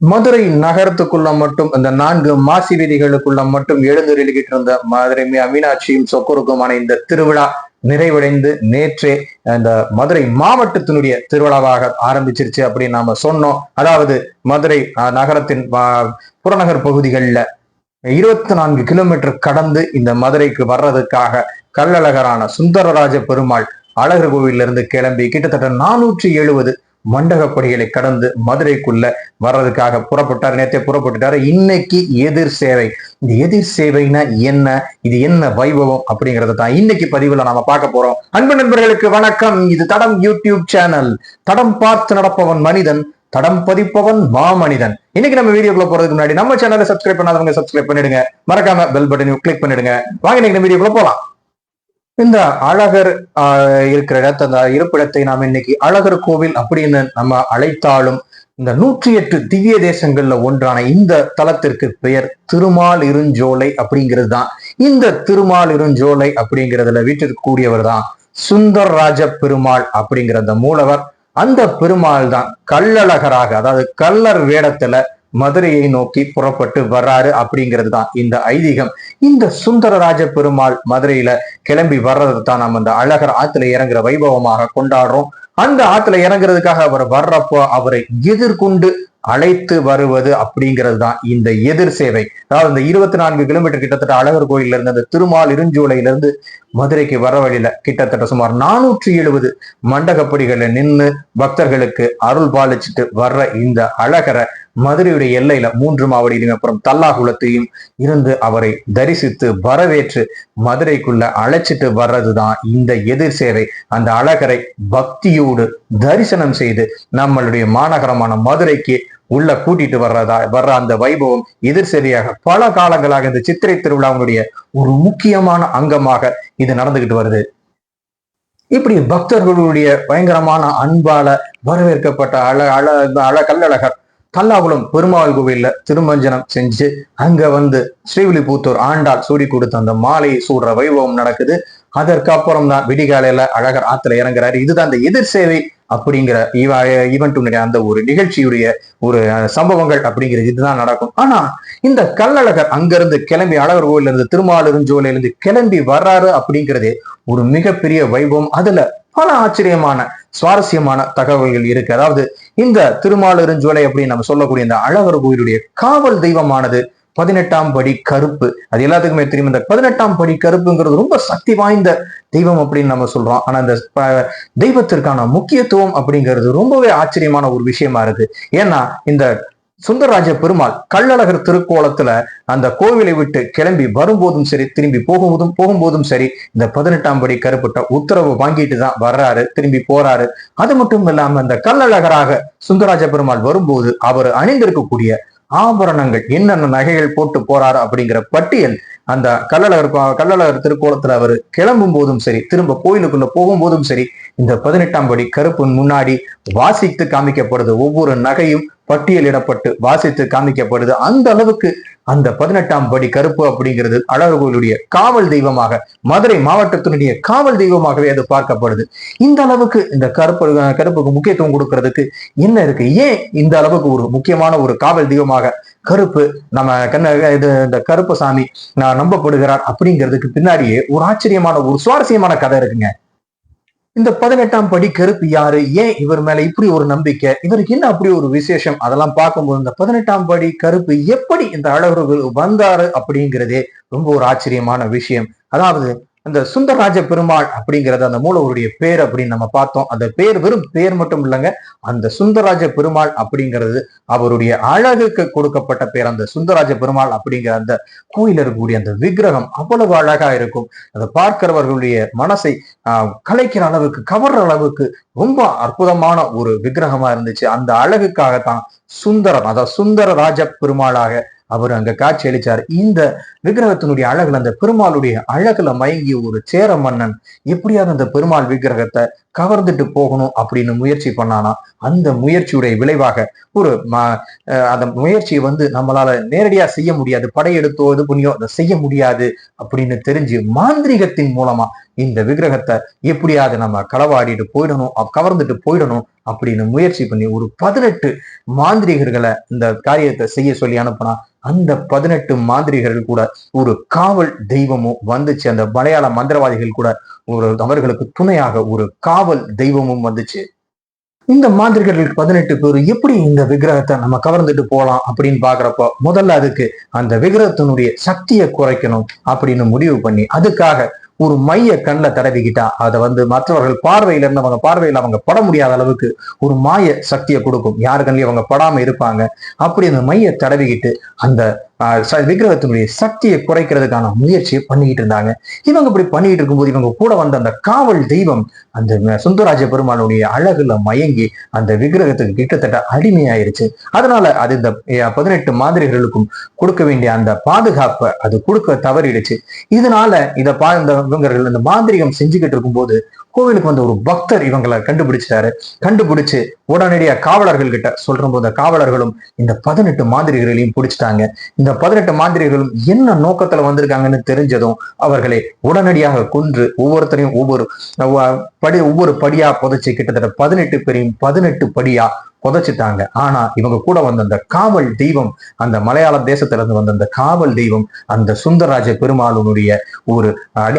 மதுரை நகரத்துக்குள்ள மட்டும் இந்த நான்கு மாசி வீதிகளுக்குள்ள மட்டும் எழுந்தருளிக்கிட்டு இருந்த மதுரை மீனாட்சியும் சொக்குருக்குமான இந்த திருவிழா நிறைவடைந்து நேற்றே அந்த மதுரை மாவட்டத்தினுடைய திருவிழாவாக ஆரம்பிச்சிருச்சு அப்படின்னு நாம சொன்னோம். அதாவது மதுரை அஹ், நகரத்தின் புறநகர் பகுதிகளில் இருபத்தி நான்கு கிலோமீட்டர் கடந்து இந்த மதுரைக்கு வர்றதுக்காக கள்ளழகரான சுந்தரராஜ பெருமாள் அழகர் கோவிலிருந்து கிளம்பி கிட்டத்தட்ட நானூற்றி எழுபது மண்டகப்படிகளை கடந்து மதுரைக்குள்ள வர்றதுக்காக புறப்பட்டார். நேத்தே புறப்பட்டுட்டாரு. இன்னைக்கு எதிர் சேவை. இந்த எதிர் சேவைனா என்ன? இது என்ன வைபவம் அப்படிங்கறத தான் இன்னைக்கு பதிவுல நாம பார்க்க போறோம். அன்பு நண்பர்களுக்கு வணக்கம். இது தடம் யூடியூப் சேனல். தடம் பார்த்து நடப்பவன் மனிதன் தடம் பதிப்பவன் மாமனிதன். இன்னைக்கு நம்ம வீடியோக்குள்ள போறதுக்கு முன்னாடி நம்ம சேனலை சப்ஸ்கிரைப் பண்ணாதவங்க சப்ஸ்கிரைப் பண்ணிடுங்க. மறக்காம பெல் பட்டனையும் கிளிக் பண்ணிடுங்க. வாங்க இன்னைக்கு நம்ம வீடியோக்குள்ள போலாம். இந்த அழகர் ஆஹ், இருக்கிற இடத்த அந்த இருப்பிடத்தை நாம் இன்னைக்கு அழகர் கோவில் அப்படின்னு நம்ம அழைத்தாலும் இந்த நூற்றி எட்டு திவ்ய தேசங்கள்ல ஒன்றான இந்த தலத்திற்கு பெயர் திருமால் இருஞ்சோலை அப்படிங்கிறது தான். இந்த திருமால் இருஞ்சோலை அப்படிங்கிறதுல வீட்டிற்கூடியவர் தான் சுந்தர் ராஜ பெருமாள் அப்படிங்கிற அந்த மூலவர். அந்த பெருமாள் தான் கள்ளழகராக அதாவது கள்ளர் வேடத்துல மதுரையை நோக்கி புறப்பட்டு வர்றாரு அப்படிங்கிறது தான் இந்த ஐதீகம். இந்த சுந்தரராஜ பெருமாள் மதுரையில கிளம்பி வர்றது தான் நம்ம இந்த அழகர் ஆத்துல இறங்குற வைபவமாக கொண்டாடுறோம். அந்த ஆத்துல இறங்குறதுக்காக அவர் வர்றப்போ அவரை எதிர்கொண்டு அழைத்து வருவது அப்படிங்கிறது தான் இந்த எதிர் சேவை. அதாவது இந்த இருபத்தி நான்கு கிலோமீட்டர் கிட்டத்தட்ட அழகர் கோயில இருந்து அந்த திருமால் இருஞ்சோலையில இருந்து மதுரைக்கு வர வழியில கிட்டத்தட்ட சுமார் நானூற்றி எழுபது மண்டகப்படிகளை நின்று பக்தர்களுக்கு அருள் பாலிச்சுட்டு வர்ற இந்த அழகரை மதுரையுடைய எல்லையில மூன்று மாவடியிலும் அப்புறம் தல்லாகுளத்தையும் இருந்து அவரை தரிசித்து வரவேற்று மதுரைக்குள்ள அழைச்சிட்டு வர்றதுதான் இந்த எதிர் சேவை. அந்த அழகரை பக்தியோடு தரிசனம் செய்து நம்மளுடைய மாநகரமான மதுரைக்கு உள்ள கூட்டிட்டு வர்றதா வர்ற அந்த வைபவம் எதிர் சரியாக பல காலங்களாக இந்த சித்திரை திருவிழாவுடைய ஒரு முக்கியமான அங்கமாக இது நடந்துகிட்டு வருது. இப்படி பக்தர்களுடைய பயங்கரமான அன்பால வரவேற்கப்பட்ட அழ அழ அழ கல்லழகர் தல்லாகுளம் பெருமாள் கோவில்ல திருமஞ்சனம் செஞ்சு அங்க வந்து ஸ்ரீவில்லிபுத்தூர் ஆண்டாள் சூடி கொடுத்த அந்த மாலையை சூடுற வைபவம் நடக்குது. அதற்கு அப்புறம் தான் விடிகாலையில அழகர் ஆத்துல இறங்குறாரு. இதுதான் அந்த எதிர் சேவை அப்படிங்கிற ஈவெண்ட்டுடைய அந்த ஒரு நிகழ்ச்சியுடைய ஒரு சம்பவங்கள் அப்படிங்கிறது இதுதான் நடக்கும். ஆனா இந்த கல்லழகர் அங்கிருந்து கிளம்பி அழகர் கோயில இருந்து திருமாலிருஞ்சோலையில இருந்து கிளம்பி வர்றாரு அப்படிங்கிறதே ஒரு மிகப்பெரிய வைபவம். அதுல பல ஆச்சரியமான சுவாரஸ்யமான தகவல்கள் இருக்கு. அதாவது இந்த திருமாலிருஞ்சோலை அப்படின்னு நம்ம சொல்லக்கூடிய இந்த அழகர் கோயிலுடைய காவல் தெய்வமானது பதினெட்டாம் படி கருப்பு. அது எல்லாத்துக்குமே தெரியும். இந்த பதினெட்டாம் படி கருப்புங்கிறது ரொம்ப சக்தி வாய்ந்த தெய்வம் அப்படின்னு நம்ம சொல்றோம். ஆனா இந்த தெய்வத்திற்கான முக்கியத்துவம் அப்படிங்கிறது ரொம்பவே ஆச்சரியமான ஒரு விஷயமா இருக்கு. ஏன்னா இந்த சுந்தரராஜ பெருமாள் கள்ளழகர் திருக்கோலத்துல அந்த கோவிலை விட்டு கிளம்பி வரும்போதும் சரி திரும்பி போகும்போதும் போகும்போதும் சரி இந்த பதினெட்டாம் படி கருப்பட்ட உத்தரவு வாங்கிட்டு தான் வர்றாரு திரும்பி போறாரு. அது மட்டும் இல்லாம இந்த கள்ளழகராக சுந்தரராஜ பெருமாள் வரும்போது அவர் அணிந்திருக்கக்கூடிய ஆபரணங்கள் என்னென்ன நகைகள் போட்டு போறாரு அப்படிங்கிற பட்டியல் அந்த கள்ளழகர் கள்ளழகர் திருக்கோலத்துல அவர் கிளம்பும் போதும் சரி திரும்ப கோயிலுக்குள்ள போகும்போதும் சரி இந்த பதினெட்டாம் படி கருப்பு முன்னாடி வாசித்து காமிக்கப்படுது. ஒவ்வொரு நகையும் பட்டியலிடப்பட்டு வாசித்து காமிக்கப்படுது அந்த அளவுக்கு அந்த பதினெட்டாம் படி கருப்பு அப்படிங்கிறது அழகர் கோயிலுடைய காவல் தெய்வமாக மதுரை மாவட்டத்தினுடைய காவல் தெய்வமாகவே அது பார்க்கப்படுது. இந்த அளவுக்கு இந்த கருப்பு கருப்புக்கு முக்கியத்துவம் கொடுக்கறதுக்கு என்ன இருக்கு? ஏன் இந்த அளவுக்கு ஒரு முக்கியமான ஒரு காவல் தெய்வமாக கருப்பு நம்ம கண்ண இது இந்த கருப்பு சாமி நான் நம்பப்படுகிறார் அப்படிங்கிறதுக்கு பின்னாடியே ஒரு ஆச்சரியமான ஒரு சுவாரஸ்யமான கதை இருக்குங்க. இந்த பதினெட்டாம் படி கருப்பு யாரு? ஏன் இவர் மேல இப்படி ஒரு நம்பிக்கை? இவருக்கு என்ன அப்படி ஒரு விசேஷம்? அதெல்லாம் பார்க்கும்போது இந்த பதினெட்டாம் படி கருப்பு எப்படி இந்த அழகர்கள் வந்தாரு அப்படிங்கிறதே ரொம்ப ஒரு ஆச்சரியமான விஷயம். அதாவது அந்த சுந்தரராஜ பெருமாள் அப்படிங்கிறது அந்த மூலவருடைய பேர் அப்படின்னு நம்ம பார்த்தோம். அந்த பேர் வெறும் பேர் மட்டும் இல்லைங்க. அந்த சுந்தரராஜ பெருமாள் அப்படிங்கிறது அவருடைய அழகுக்கு கொடுக்கப்பட்ட பேர். அந்த சுந்தரராஜ பெருமாள் அப்படிங்கிற அந்த கோயில் இருக்கக்கூடிய அந்த விக்கிரகம் அவ்வளவு அழகா இருக்கும். அதை பார்க்கிறவர்களுடைய மனசை ஆஹ், கலைக்கிற அளவுக்கு கவர்ற அளவுக்கு ரொம்ப அற்புதமான ஒரு விக்கிரகமா இருந்துச்சு. அந்த அழகுக்காகத்தான் சுந்தரம் அதாவது சுந்தர ராஜ பெருமாளாக அவர் அங்க காட்சி அளிச்சார். இந்த விக்கிரகத்தினுடைய அழகுல அந்த பெருமாளுடைய அழகுல மயங்கிய ஒரு சேர மன்னன் எப்படியாவது அந்த பெருமாள் விக்கிரகத்தை கவர்ந்துட்டு போகணும் அப்படின்னு முயற்சி பண்ணானா அந்த முயற்சியுடைய விளைவாக ஒரு அந்த முயற்சியை வந்து நம்மளால நேரடியா செய்ய முடியாது. படையெடுத்தோ இது பண்ணியோ அதை செய்ய முடியாது அப்படின்னு தெரிஞ்சு மாந்திரிகத்தின் மூலமா இந்த விக்கிரகத்தை எப்படியாவது நம்ம களவாடிட்டு போயிடணும் கவர்ந்துட்டு போயிடணும் அப்படின்னு முயற்சி பண்ணி ஒரு பதினெட்டு மாந்திரிகர்களை இந்த காரியத்தை செய்ய சொல்லி அனுப்புனா அந்த பதினெட்டு மாந்திரிகர்கள் கூட ஒரு காவல் தெய்வமும் வந்துச்சு. அந்த மலையாள மந்திரவாதிகள் கூட ஒரு அவர்களுக்கு துணையாக ஒரு காவல் காவல் தெய்வமும் வந்துச்சு. இந்த மாந்திரிகர்கள் பதினெட்டு பேர் எப்படி இந்த விக்கிரகத்தை நம்ம கவர்ந்துட்டு போகலாம் அப்படின்னு பாக்குறப்போ முதல்ல அதுக்கு அந்த விக்கிரகத்தினுடைய சக்தியை குறைக்கணும் அப்படின்னு முடிவு பண்ணி அதுக்காக ஒரு மைய கண்ணில் தடவிக்கிட்டா அதை வந்து மற்றவர்கள் பார்வையில இருந்து அவங்க பார்வையில் அவங்க பட முடியாத அளவுக்கு ஒரு மாய சக்தியை கொடுக்கும். யாரு கண்ணிலையும் அவங்க படாம இருப்பாங்க. அப்படி அந்த மைய தடவிக்கிட்டு அந்த விக்கிரகத்தினுடைய சக்தியை குறைக்கிறதுக்கான முயற்சியை பண்ணிக்கிட்டு இருந்தாங்க. இவங்க இப்படி பண்ணிட்டு இருக்கும்போது இவங்க கூட வந்த அந்த காவல் தெய்வம் அந்த சுந்தராஜ பெருமானுடைய அழகுல மயங்கி அந்த விக்கிரகத்துக்கு கிட்டத்தட்ட அடிமையாயிருச்சு. அதனால அது இந்த பதினெட்டு மாதிரிகளுக்கும் கொடுக்க வேண்டிய அந்த பாதுகாப்பை அது கொடுக்க தவறிடுச்சு. இதனால இதை பா இந்த இவங்க இந்த மாந்திரிகம் செஞ்சுக்கிட்டு இருக்கும்போது கோவிலுக்கு வந்த ஒரு பக்தர் இவங்களை கண்டுபிடிச்சிட்டாரு. கண்டுபிடிச்சு உடனடியா காவலர்கள் கிட்ட சொல்ற போது காவலர்களும் இந்த பதினெட்டு மாதிரிகளையும் பிடிச்சிட்டாங்க. இந்த பதினெட்டு மாதிரிகளும் என்ன நோக்கத்துல வந்திருக்காங்கன்னு தெரிஞ்சதும் அவர்களை உடனடியாக கொன்று ஒவ்வொருத்தரையும் ஒவ்வொரு படி ஒவ்வொரு படியா புதைச்சு கிட்டத்தட்ட பதினெட்டு பேரையும் பதினெட்டு படியா புதைச்சிட்டாங்க. ஆனா இவங்க கூட வந்த அந்த காவல் தெய்வம் அந்த மலையாள தேசத்துல இருந்து வந்த அந்த காவல் தெய்வம் அந்த சுந்தரராஜ பெருமாளுடைய ஒரு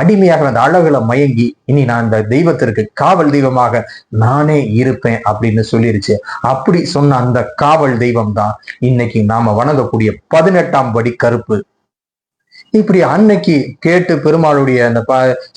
அடிமையாக அந்த அழகுல மயங்கி இனி நான் அந்த தெய்வத்திற்கு காவல் தெய்வமாக நானே இருப்பேன் அப்படின்னு சொல்லிருச்சு. அப்படி சொன்ன அந்த காவல் தெய்வம் தான் இன்னைக்கு நாம வணங்கக்கூடிய பதினெட்டாம் படி கருப்பு. இப்படி அன்னைக்கு கேட்டு பெருமாளுடைய அந்த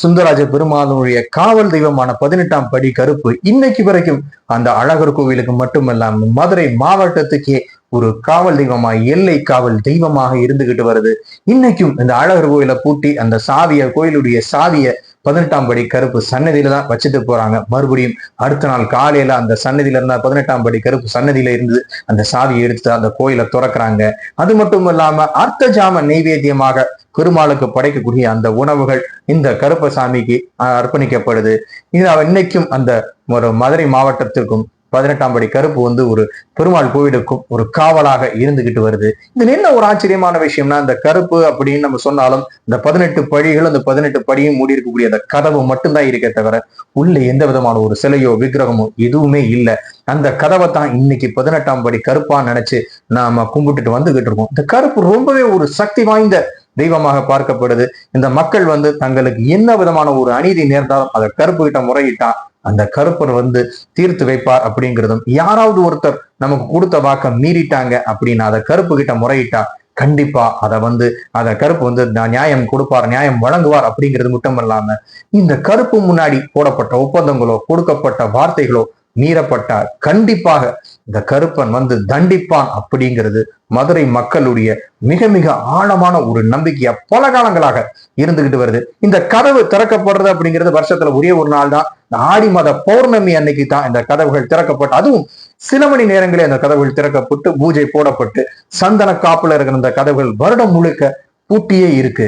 சுந்தரராஜ பெருமாளுடைய காவல் தெய்வமான பதினெட்டாம் படி கருப்பு இன்னைக்கு வரைக்கும் அந்த அழகர் கோவிலுக்கு மட்டுமல்லாம மதுரை மாவட்டத்துக்கே ஒரு காவல் தெய்வமாக எல்லை காவல் தெய்வமாக இருந்துகிட்டு வருது. இன்னைக்கும் இந்த அழகர் கோயிலை பூட்டி அந்த சாவிய கோயிலுடைய சாவிய பதினெட்டாம் படி கருப்பு சன்னதியில தான் வச்சுட்டு போறாங்க. மறுபடியும் அடுத்த நாள் காலையில அந்த சன்னதியில இருந்தா பதினெட்டாம் படி கருப்பு சன்னதியில இருந்து அந்த சாவியை எடுத்து அந்த கோயிலை துறக்குறாங்க. அது மட்டும் இல்லாம அர்த்த ஜாம நெய்வேத்தியமாக பெருமாளுக்கு படைக்கக்கூடிய அந்த உணவுகள் இந்த கருப்பசாமிக்கு அர்ப்பணிக்கப்படுது. இது இன்னைக்கும் அந்த ஒரு மதுரை மாவட்டத்திற்கும் பதினெட்டாம் படி கருப்பு வந்து ஒரு பெருமாள் கோவிலுக்கும் ஒரு காவலாக இருந்துகிட்டு வருது. இதுல என்ன ஒரு ஆச்சரியமான விஷயம்னா இந்த கருப்பு அப்படின்னு நம்ம சொன்னாலும் இந்த பதினெட்டு படிகளும் அந்த பதினெட்டு படியும் மூடி இருக்கக்கூடிய அந்த கதவு மட்டும்தான் இருக்கே தவிர உள்ள எந்த விதமான ஒரு சிலையோ விக்கிரகமோ எதுவுமே இல்லை. அந்த கதவை தான் இன்னைக்கு பதினெட்டாம் படி கருப்பா நினைச்சு நாம கும்பிட்டுட்டு வந்துகிட்டு இருக்கோம். இந்த கருப்பு ரொம்பவே ஒரு சக்தி வாய்ந்த தெய்வமாக பார்க்கப்படுது. இந்த மக்கள் வந்து தங்களுக்கு என்ன விதமான ஒரு அநீதி நேர்ந்தாலும் அதை கருப்பு கிட்ட முறையிட்டா அந்த கருப்பர் வந்து தீர்த்து வைப்பார் அப்படிங்கிறதும் யாராவது ஒருத்தர் நமக்கு கொடுத்த வாக்க மீறிட்டாங்க அப்படின்னு அதை கருப்பு கிட்ட முறையிட்டா கண்டிப்பா அதை வந்து அதை கருப்பு வந்து நியாயம் கொடுப்பார் நியாயம் வழங்குவார் அப்படிங்கிறது மட்டும் இல்லாம இந்த கருப்பு முன்னாடி போடப்பட்ட ஒப்பந்தங்களோ கொடுக்கப்பட்ட வார்த்தைகளோ மீறப்பட்டால் கண்டிப்பாக இந்த கருப்பன் வந்து தண்டிப்பான் அப்படிங்கிறது மதுரை மக்களுடைய மிக மிக ஆழமான ஒரு நம்பிக்கையா பல காலங்களாக இருந்துகிட்டு வருது. இந்த கதவு திறக்கப்படுறது அப்படிங்கிறது வருஷத்துல ஒரே ஒரு நாள் தான். ஆடி மத பௌர்ணமி அன்னைக்கு தான் இந்த கதவுகள் திறக்கப்பட்டு அதுவும் சில மணி நேரங்களே அந்த கதவுகள் திறக்கப்பட்டு பூஜை போடப்பட்டு சந்தன காப்புல இருக்கிற இந்த கதவுகள் வருடம் முழுக்க பூட்டியே இருக்கு.